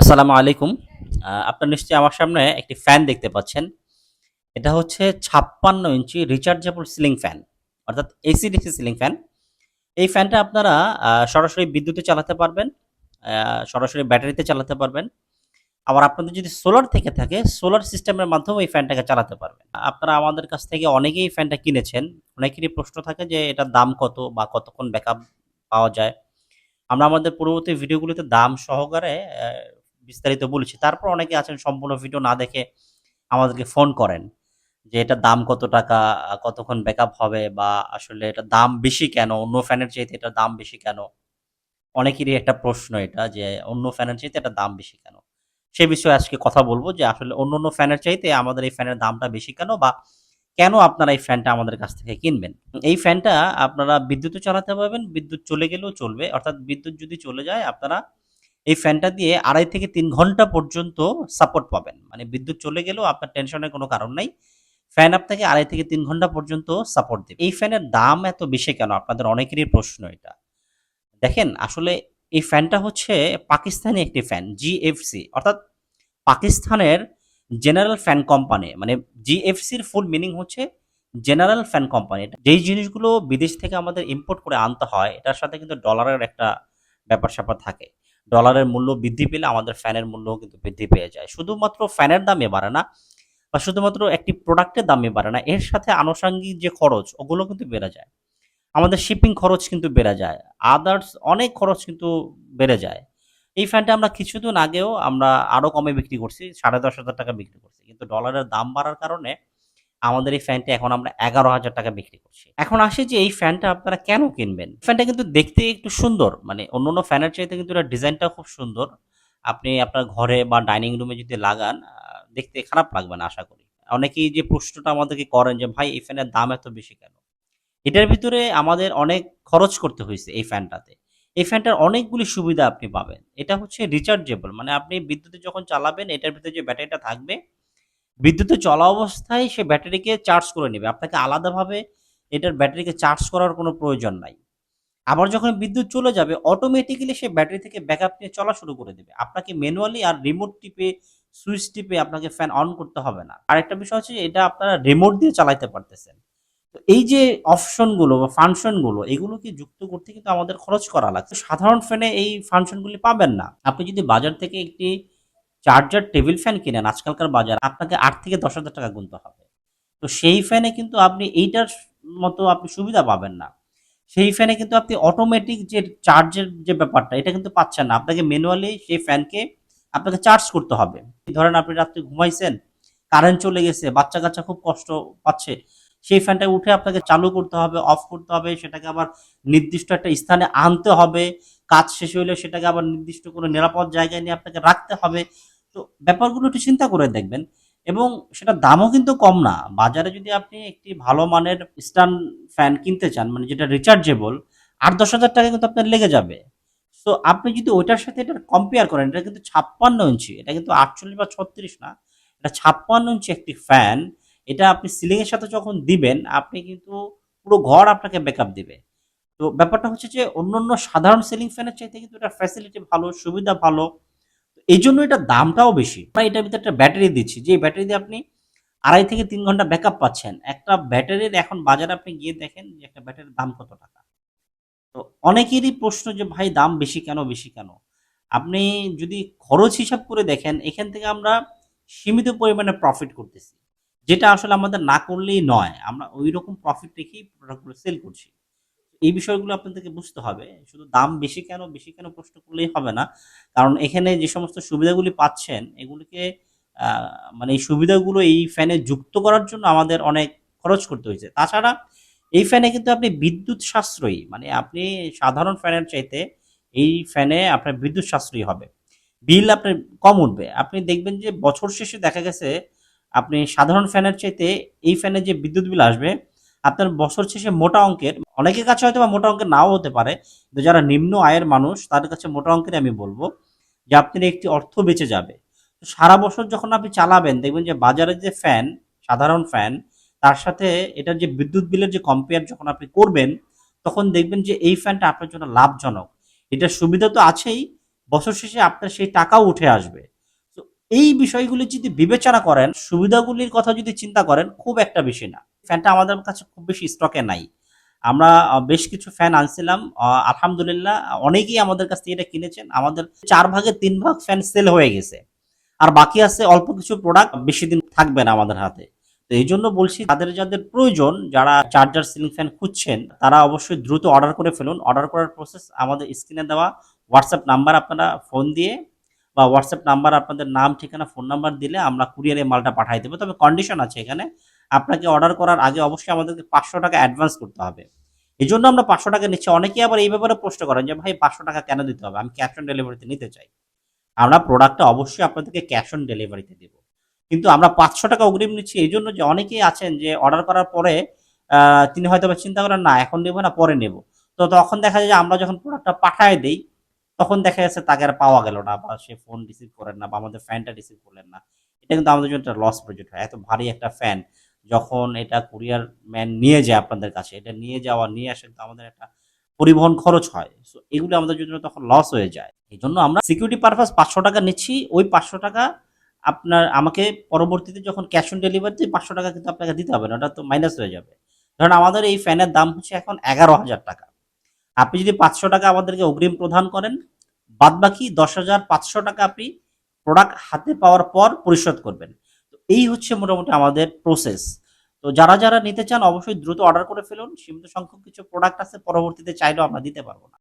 আসসালামু আলাইকুম। আপনারা নিশ্চয়ই আমার সামনে একটি ফ্যান দেখতে পাচ্ছেন। এটা হচ্ছে ৫৬ ইঞ্চি রিচার্জেবল সিলিং ফ্যান। অর্থাৎ এসি-ডিসি সিলিং ফ্যান। এই ফ্যানটা আপনারা সরাসরি বিদ্যুতে চালাতে পারবেন, সরাসরি ব্যাটারিতে চালাতে পারবেন। আবার আপনাদের যদি সোলার থেকে থাকে, সোলার সিস্টেমের মাধ্যমে এই ফ্যানটাকে চালাতে পারবেন। আপনারা আমাদের কাছ থেকে অনেকেই ফ্যানটা কিনেছেন। অনেকেরই প্রশ্ন থাকে যে এটার দাম কত বা কতক্ষণ ব্যাকআপ পাওয়া যায়? আমরা আমাদের পূর্ববর্তী ভিডিওগুলিতে দাম সহকারে বিস্তারিত বলেছি। তারপর অনেকে আছেন সম্পূর্ণ ভিডিও না দেখে আমাদেরকে ফোন করেন। যে এটার দাম কত টাকা? কতক্ষণ ব্যাকআপ হবে? বা আসলে এটার দাম বেশি কেন? অন্য ফ্যানের চাইতে এটার দাম বেশি কেন? অনেকেরই একটা প্রশ্ন এটা যে অন্য ফ্যানের চাইতে এটার দাম বেশি কেন? সে বিষয়ে আজকে কথা বলব যে আসলে অন্য অন্য ফ্যানের চাইতে আমাদের এই ফ্যানের দামটা বেশি কেন? বা কেন আপনারা এই ফ্যানটা আমাদের কাছ থেকে কিনবেন? এই ফ্যানটা আপনারা বিদ্যুতে চালাতে পারবেন, বিদ্যুৎ চলে গেলেও চলবে। অর্থাৎ বিদ্যুৎ যদি চলে যায় আপনারা এই ফ্যানটা দিয়ে ২.৫ থেকে তিন ঘণ্টা পর্যন্ত সাপোর্ট পাবেন। মানে বিদ্যুৎ চলে গেলেও আপনার টেনশনের কোনো কারণ নাই। ফ্যান আপনাকে ২.৫ থেকে তিন ঘণ্টা পর্যন্ত সাপোর্ট দেবে এই ফ্যানের দাম এত বেশি কেন? আপনাদের অনেকেরই প্রশ্ন এটা। দেখেন আসলে এই ফ্যানটা হচ্ছে পাকিস্তানি একটি ফ্যান জিএফসি অর্থাৎ পাকিস্তানের জেনারেল ফ্যান কোম্পানি। মানে জিএফসির ফুল মিনিং হচ্ছে জেনারেল ফ্যান কোম্পানি। যেই জিনিসগুলো বিদেশ থেকে আমাদের ইম্পোর্ট করে আনতে হয়, এটার সাথে কিন্তু ডলারের একটা ব্যাপার-স্যাপার থাকে। ডলারের মূল্য বৃদ্ধি পেলে আমাদের ফ্যানের মূল্যও কিন্তু বৃদ্ধি পেয়ে যায়। শুধুমাত্র ফ্যানের দামে বাড়ে না বা শুধুমাত্র একটি প্রোডাক্টের দামে বাড়ে না। এর সাথে আনুষঙ্গিক যে খরচ, ওগুলো কিন্তু বেড়ে যায়। আমাদের শিপিং খরচ কিন্তু বেড়ে যায়। আদার্স অনেক খরচ কিন্তু বেড়ে যায়। এই ফ্যানটা আমরা কিছুদিন আগেও আমরা আরও কমে বিক্রি করছি। ৳১০,৫০০ বিক্রি করছি। কিন্তু ডলারের দাম বাড়ার কারণে আমাদের এই ফ্যানটা এখন আমরা ৳১১,০০০ বিক্রি করছি। এখন আসি যে এই ফ্যানটা আপনারা কেন কিনবেন? ফ্যানটা কিন্তু দেখতে একটু সুন্দর। মানে অন্যান্য ফ্যানের চাইতে কিন্তু এটার ডিজাইনটাও খুব সুন্দর। আপনি আপনার ঘরে বা ডাইনিং রুমে যদি লাগান দেখতে খারাপ লাগবে না আশা করি। অনেকেই যে প্রশ্নটা আমাদেরকে করেন যে, "ভাই এই ফ্যানের দাম এত বেশি কেন?" এটার ভিতরে আমাদের অনেক খরচ করতে হয়েছে এই ফ্যানটাতে। এই ফ্যানটার অনেকগুলি সুবিধা আপনি পাবেন। এটা হচ্ছে রিচার্জেবল মানে আপনি বিদ্যুতে যখন চালাবেন এটার ভিতরে যে ব্যাটারিটা থাকবে, বিদ্যুতে চলা অবস্থায় সে ব্যাটারিকে চার্জ করে নেবে আপনাকে আলাদাভাবে এটার ব্যাটারিকে চার্জ করার কোনো প্রয়োজন নাই। আবার যখন বিদ্যুৎ চলে যাবে অটোমেটিক্যালি সে ব্যাটারি থেকে ব্যাকআপ নিয়ে চলা শুরু করে দেবে আপনাকে ম্যানুয়ালি আর রিমোট টিপে, সুইচ টিপে আপনাকে ফ্যান অন করতে হবে না। আরেকটা বিষয় হচ্ছে এটা আপনারা রিমোট দিয়ে চালাইতে পারতেছেন। তো এই যে অপশনগুলো বা ফাংশনগুলো এগুলোকে যুক্ত করতে কিন্তু আমাদের খরচ করা লাগছে। সাধারণ ফ্যানে এই ফাংশনগুলি পাবেন না। আপনি যদি বাজার থেকে একটি চার্জার টেবিল ফ্যান কিনেন আজকালকার বাজার আপনাকে আট থেকে ৳১০,০০০ গুনতে হবে। তো সেই ফ্যানে কিন্তু আপনি এইটার মতো আপনি সুবিধা পাবেন না। সেই ফ্যানে কিন্তু আপনি অটোমেটিক যে চার্জের যে ব্যাপারটা এটা কিন্তু পাচ্ছেন না। আপনাকে ম্যানুয়ালি সেই ফ্যানকে আপনাকে চার্জ করতে হবে। ধরেন আপনি রাত্রে ঘুমাইছেন, কারেন্ট চলে গেছে, বাচ্চা-কাচ্চা খুব কষ্ট পাচ্ছে। সেই ফ্যানটা উঠে আপনাকে চালু করতে হবে, অফ করতে হবে, সেটাকে আবার নির্দিষ্ট একটা স্থানে আনতে হবে। কাজ শেষ হইলে সেটাকে আবার নির্দিষ্ট কোনো নিরাপদ জায়গায় নিয়ে আপনাকে রাখতে হবে। তো ব্যাপারগুলো একটু চিন্তা করে দেখবেন এবং সেটার দামও কিন্তু কম না। বাজারে যদি আপনি একটি ভালো মানের স্টান ফ্যান কিনতে চান মানে যেটা রিচার্জেবল ৳৮-১০,০০০ কিন্তু আপনার লেগে যাবে। সো আপনি যদি ওইটার সাথে এটা কম্পেয়ার করেন এটা কিন্তু ৫৬ ইঞ্চি। এটা কিন্তু ৪৮ বা ৩৬ না। এটা ৫৬ ইঞ্চি একটি ফ্যান। এটা আপনি সিলিংয়ের সাথে যখন দিবেন আপনি কিন্তু পুরো ঘর আপনাকে ব্যাকআপ দিবে। তো ব্যাপারটা হচ্ছে যে অন্য অন্য সাধারণ সিলিং ফ্যানের চাইতে কিন্তু এটার ফ্যাসিলিটি ভালো, সুবিধা ভালো। এইজন্য এটার দামটাও বেশি। আমরা এটার ভিতরে একটা ব্যাটারি দিচ্ছি। যে ব্যাটারি দিয়ে আপনি ২.৫ থেকে তিন ঘণ্টা ব্যাকআপ পাচ্ছেন। একটা ব্যাটারির এখন বাজারে আপনি গিয়ে দেখেন যে একটা ব্যাটারির দাম কত টাকা। তো অনেকেরই প্রশ্ন যে ভাই দাম বেশি কেন, বেশি কেন? আপনি যদি খরচ হিসাব করে দেখেন এখান থেকে আমরা সীমিত পরিমাণে প্রফিট করতেছি। যেটা আসলে আমাদের না করলেই নয়। আমরা ঐরকম প্রফিট রেখেই প্রোডাক্টগুলো সেল করছি। এই বিষয়গুলো আপনাদেরকে বুঝতে হবে। শুধু দাম বেশি কেন, বেশি কেন প্রশ্ন করলেই হবে না। কারণ এখানে যে সমস্ত সুবিধাগুলি পাচ্ছেন এগুলিকে মানে এই সুবিধাগুলো এই ফ্যানে যুক্ত করার জন্য আমাদের অনেক খরচ করতে হয়েছে। তাছাড়া এই ফ্যানে কিন্তু আপনি বিদ্যুৎ সাশ্রয়ী মানে আপনি সাধারণ ফ্যানের চাইতে এই ফ্যানে আপনার বিদ্যুৎ সাশ্রয়ী হবে। বিল আপনার কম উঠবে। আপনি দেখবেন যে বছর শেষে দেখা গেছে আপনি সাধারণ ফ্যানের চাইতে এই ফ্যানে যে বিদ্যুৎ বিল আসবে আপনার বছর শেষে মোটা অঙ্কের অনেকের কাছে হয়তো বা মোটা অঙ্কের নাও হতে পারে। কিন্তু যারা নিম্ন আয়ের মানুষ তাদের কাছে মোটা অঙ্কের আমি বলব যে আপনার একটি অর্থ বেঁচে যাবে। তো সারা বছর যখন আপনি চালাবেন দেখবেন যে বাজারের যে ফ্যান, সাধারণ ফ্যান তার সাথে এটার যে বিদ্যুৎ বিলের যে কম্পেয়ার যখন আপনি করবেন তখন দেখবেন যে এই ফ্যানটা আপনার জন্য লাভজনক। এটার সুবিধা তো আছেই। বছর শেষে আপনার সেই টাকাও উঠে আসবে তো এই বিষয়গুলি যদি বিবেচনা করেন সুবিধাগুলির কথা যদি চিন্তা করেন খুব একটা বেশি না ফ্যানটা আমাদের কাছে খুব বেশি স্টকে নাই। আমরা বেশ কিছু ফ্যান আনছিলাম। আলহামদুলিল্লাহ, অনেকেই আমাদের কাছ থেকে এটা কিনেছেন। আমাদের চার ভাগে তিন ভাগ ফ্যান সেল হয়ে গেছে। আর বাকি আছে অল্প কিছু প্রোডাক্ট বেশি দিন থাকবে না আমাদের হাতে। তো এই জন্য বলছি, তাদের যাদের প্রয়োজন, যারা চার্জার সিলিং ফ্যান খুঁজছেন, তারা অবশ্যই দ্রুত অর্ডার করে ফেলুন। অর্ডার করার প্রসেস আমাদের স্ক্রিনে দেওয়া। হোয়াটসঅ্যাপ নাম্বার আপনারা ফোন দিয়ে বা হোয়াটসঅ্যাপ নাম্বার আপনাদের নাম, ঠিকানা ফোন নাম্বার দিলে আমরা কুরিয়ারে মালটা পাঠাই দেবো। তবে কন্ডিশন আছে এখানে। আপনাকে অর্ডার করার আগে অবশ্যই আমাদেরকে পাঁচশো টাকা অ্যাডভান্স করতে হবে। এই জন্য আমরা পাঁচশো টাকা নিচ্ছি। অনেকেই আবার এই ব্যাপারে প্রশ্ন করেন যে, ভাই, পাঁচশো টাকা কেন দিতে হবে? আমি ক্যাশ অন ডেলিভারিতে নিতে চাই। আমরা প্রোডাক্টটা অবশ্যই আপনাদেরকে ক্যাশ অন ডেলিভারিতে দেবো। কিন্তু আমরা পাঁচশো টাকা অগ্রিম নিচ্ছি। এই জন্য যে অনেকেই আছেন যে অর্ডার করার পরে তিনি হয়তো চিন্তা করেন, না, এখন নেব না, পরে নেব। তো তখন দেখা যায় যে আমরা যখন প্রোডাক্টটা পাঠায় দিই, তখন দেখা যাচ্ছে তাকে আর পাওয়া গেল না বা সে ফোন রিসিভ করেন না বা আমাদের ফ্যানটা রিসিভ করলেন না। এটা কিন্তু আমাদের জন্য একটা লস প্রজেক্ট হয়। এত ভারী একটা ফ্যান যখন এটা কুরিয়ার ম্যান নিয়ে যায় আপনাদের কাছে, এটা নিয়ে যাওয়া, নিয়ে আসে তো আমাদের একটা পরিবহন খরচ হয়। সো এগুলো আমাদের জন্য তখন লস হয়ে যায়। এই জন্য আমরা সিকিউরিটি পারপাস পাঁচশো টাকা নিচ্ছি, ওই পাঁচশো টাকা আপনার, আমাকে পরবর্তীতে যখন ক্যাশ অন ডেলিভারিতে পাঁচশো টাকা কিন্তু আপনাকে দিতে হবে না ওটা তো মাইনাস হয়ে যাবে। ধরেন আমাদের এই ফ্যানের দাম হচ্ছে এখন এগারো হাজার টাকা। আপনি যদি পাঁচশো টাকা আমাদেরকে অগ্রিম প্রদান করেন বাদ বাকি দশ হাজার পাঁচশো টাকা আপনি প্রোডাক্ট হাতে পাওয়ার পর পরিশোধ করবেন। এই হচ্ছে মোটামুটি আমাদের প্রসেস তো যারা যারা নিতে চান, অবশ্যই দ্রুত অর্ডার করে ফেলুন। সীমিত সংখ্যক কিছু প্রোডাক্ট আছে, পরবর্তীতে চাইলেও আমরা দিতে পারব না।